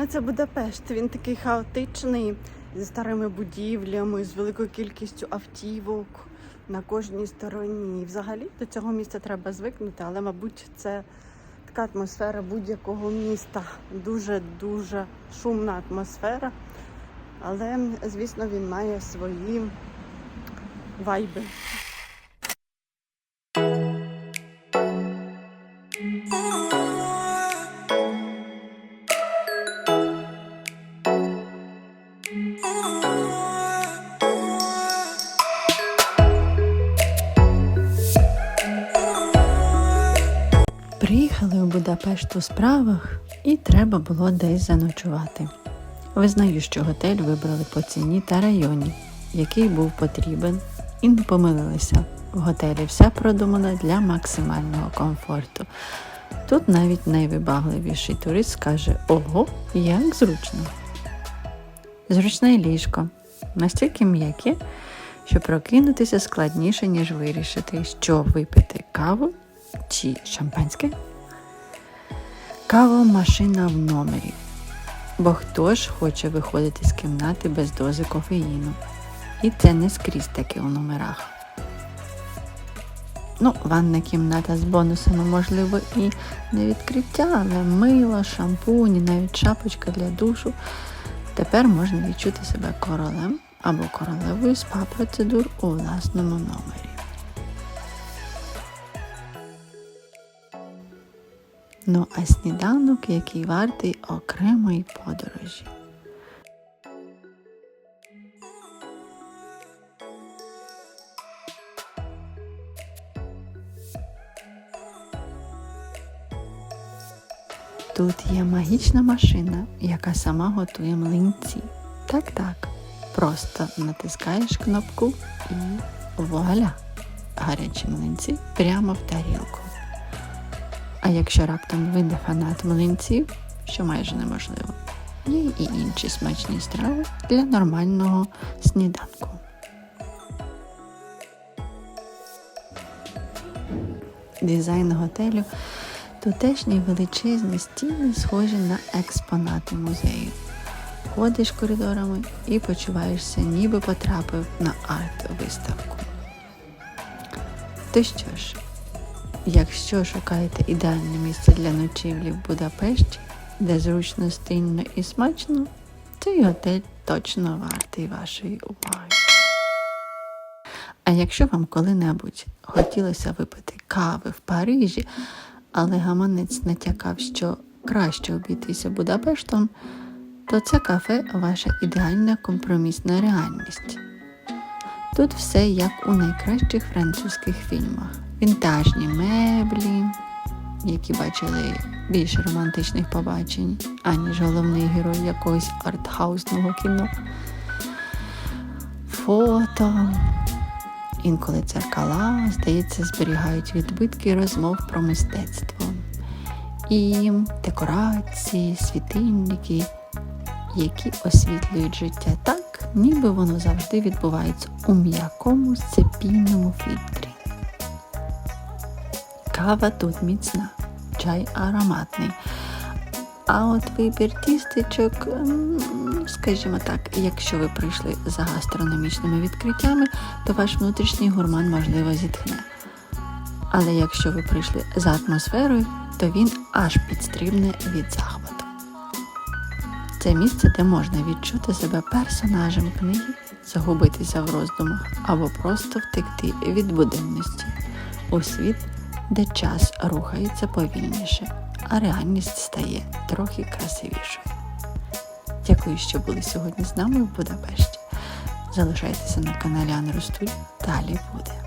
Ну, це Будапешт. Він такий хаотичний, зі старими будівлями, з великою кількістю автівок на кожній стороні. І взагалі до цього міста треба звикнути, але, мабуть, це така атмосфера будь-якого міста. Дуже-дуже шумна атмосфера. Але, звісно, він має свої вайби. Приїхали у Будапешт у справах і треба було десь заночувати. Визнаю, що готель вибрали по ціні та районі, який був потрібен, і не помилилися. В готелі все продумано для максимального комфорту. Тут навіть найвибагливіший турист скаже: Ого, як зручно! Зручне ліжко, настільки м'яке, що прокинутися складніше, ніж вирішити, що випити каву чи шампанське. Кавомашина в номері. Бо хто ж хоче виходити з кімнати без дози кофеїну? І це не скрізь таке у номерах. Ну, ванна кімната з бонусами, можливо, і не відкриття, але мило, шампунь, навіть шапочка для душу. Тепер можна відчути себе королем або королевою спа-процедур у власному номері. Ну а сніданок, який вартий окремої подорожі. Тут є магічна машина, яка сама готує млинці. Так, так. Просто натискаєш кнопку і вуаля! Гарячі млинці прямо в тарілку. А якщо раптом ви не фанат млинців, що майже неможливо, є і інші смачні страви для нормального сніданку. Дизайн готелю тутешні величезні стіни схожі на експонати музею. Ходиш коридорами і почуваєшся, ніби потрапив на арт-виставку. То що ж, Якщо шукаєте ідеальне місце для ночівлі в Будапешті, де зручно, стильно і смачно, цей готель точно вартий вашої уваги. А якщо вам коли-небудь хотілося випити кави в Парижі, але гаманець натякав, що краще обійтися Будапештом, то це кафе ваша ідеальна компромісна реальність. Тут все як у найкращих французьких фільмах. Вінтажні меблі, які бачили більше романтичних побачень, аніж головний герой якогось артхаусного кіно. Фото. Інколи дзеркала, здається, зберігають відбитки розмов про мистецтво. І декорації, світильники, які освітлюють життя так, ніби воно завжди відбувається у м'якому сцепійному фільтрі. Кава тут міцна, чай ароматний. А от вибір тістечок, скажімо так, якщо ви прийшли за гастрономічними відкриттями, то ваш внутрішній гурман можливо зітхне. Але якщо ви прийшли за атмосферою, то він аж підстрибне від захвату. Це місце, де можна відчути себе персонажем книги, загубитися в роздумах або просто втекти від буденності у світ, де час рухається повільніше, а реальність стає трохи красивішою. Дякую, що були сьогодні з нами в Будапешті. Залишайтеся на каналі Анростуль, далі буде.